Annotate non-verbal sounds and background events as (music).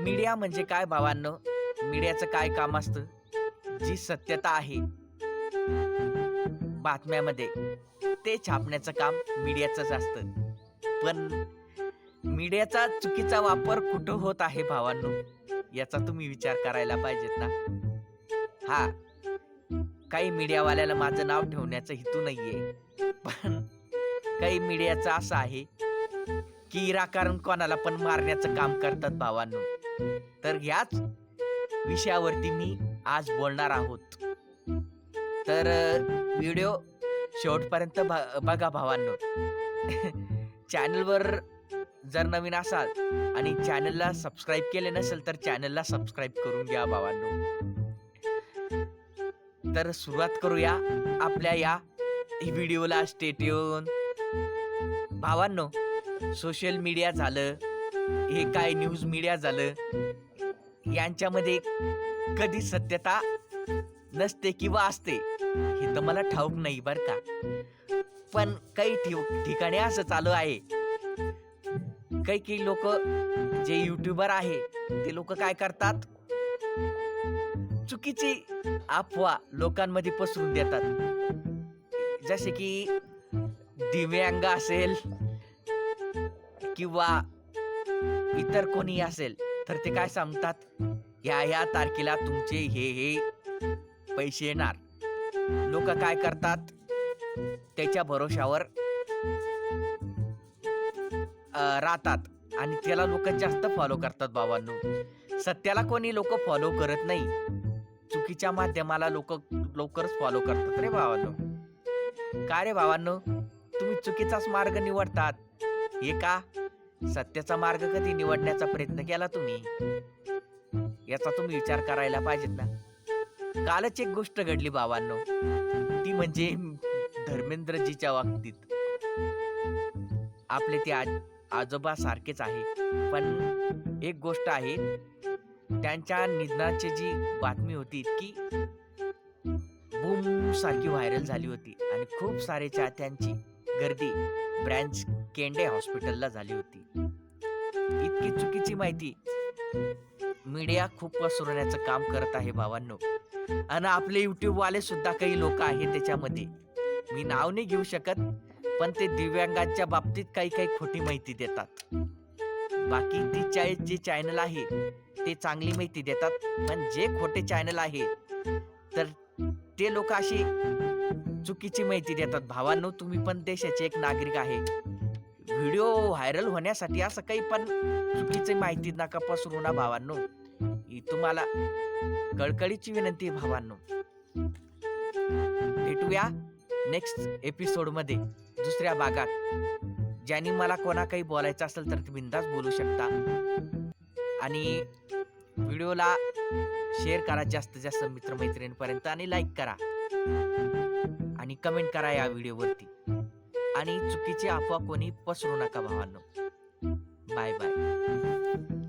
Media म्हणजे काय भावांनो? मीडियाचं काय काम असतं? जी सत्यता आहे. बातम्यामध्ये ते छापण्याचं काम मीडियाचंच असतं. पण मीडियाचा चुकीचा वापर कुठं होत आहे भावांनो? याचा तुम्ही विचार करायला पाहिजेत ना. हा काही मीडियावाल्याला माझं नाव ठेवण्याचा हेतू नाहीये. पण काही मीडियाचं असं आहे की इराकारण कोणाला पण मारण्याचं काम करतात भावांनो. तर याच विषयावरती मी आज बोलणार आहोत. तर व्हिडिओ शेवटपर्यंत ब- बघा भावांनो. (laughs) चॅनलवर जर नवीन असाल आणि चॅनलला सबस्क्राईब केले नसेल तर चॅनलला सबस्क्राईब करून घ्या भावांनो. तर सुरुवात करूया आपल्या या व्हिडिओला. स्टेट येऊन. भावांनो सोशल मीडिया झालं. हे काय न्यूज मीडिया झालं? यांच्यामध्ये कधी सत्यता नसते किंवा असते हे तर मला ठाऊक नाही बर का. पण काही ठिकाणी असं चालू आहे. काही काही लोक जे युट्यूबर आहे ते लोक काय करतात? चुकीची अफवा लोकांमध्ये पसरून देतात. जसे की दिव्यांग असेल किंवा इतर कोणी असेल तर ते काय सांगतात? ह्या ह्या तारखेला तुमचे हे हे पैसे येणार. लोक काय करतात? त्याच्या भरोशावर राहतात. आणि त्याला लोक जास्त फॉलो करतात बाबांनो. सत्याला कोणी लोक फॉलो करत नाही. चुकीच्या माध्यमाला लोक लवकरच फॉलो करतात रे भावांनो का रे भावांनो तुम्ही चुकीचाच मार्ग निवडतात. हे का? सत्याचा मार्ग कधी निवडण्याचा प्रयत्न केला तुम्ही? याचा तुम्ही विचार करायला पाहिजेत ना. कालच एक गोष्ट घडली बाबांनो. ती म्हणजे धर्मेंद्रजीच्या बाबतीत. आपले ते आज आजोबा सारखेच आहे. पण एक गोष्ट आहे त्यांच्या निधनाची जी बातमी होती इतकी बूम सारखी व्हायरल झाली होती. आणि खूप सारे चाहत्यांची गर्दी ब्रँच केंडे हॉस्पिटलला झाली होती. इतकी चुकीची माहिती. मीडिया खूप पसरवण्याचं काम करत आहे भावांनो. आणि आपले युट्यूब वाले सुद्धा काही लोक आहेत त्याच्यामध्ये. मी नाव नाही घेऊ शकत पण ते दिव्यांगांच्या बाबतीत काही काही खोटी माहिती देतात. बाकी ती चाय जे चॅनल आहे ते चांगली माहिती देतात. पण जे खोटे चॅनल आहे तर ते लोक अशी चुकीची माहिती देतात. भावांनो तुम्ही पण देशाचे एक नागरिक आहे. व्हिडिओ व्हायरल होण्यासाठी असं काही पण चुकीची माहिती नका पसरू ना भावांनो. ही तुम्हाला कळकळीची विनंती आहे भावांनो. भेटूया नेक्स्ट एपिसोडमध्ये दुसऱ्या भागात. ज्यांनी मला कोणा काही बोलायचं असेल तर बिंदास बोलू शकता. आणि व्हिडिओला शेअर करा जास्तीत जास्त मित्रमैत्रिणींपर्यंत आणि लाईक करा. आणि कमेंट करा या व्हिडिओवरती. आणि चुकीची अफवा कोणी पसरू नका भावांनो. Bye bye.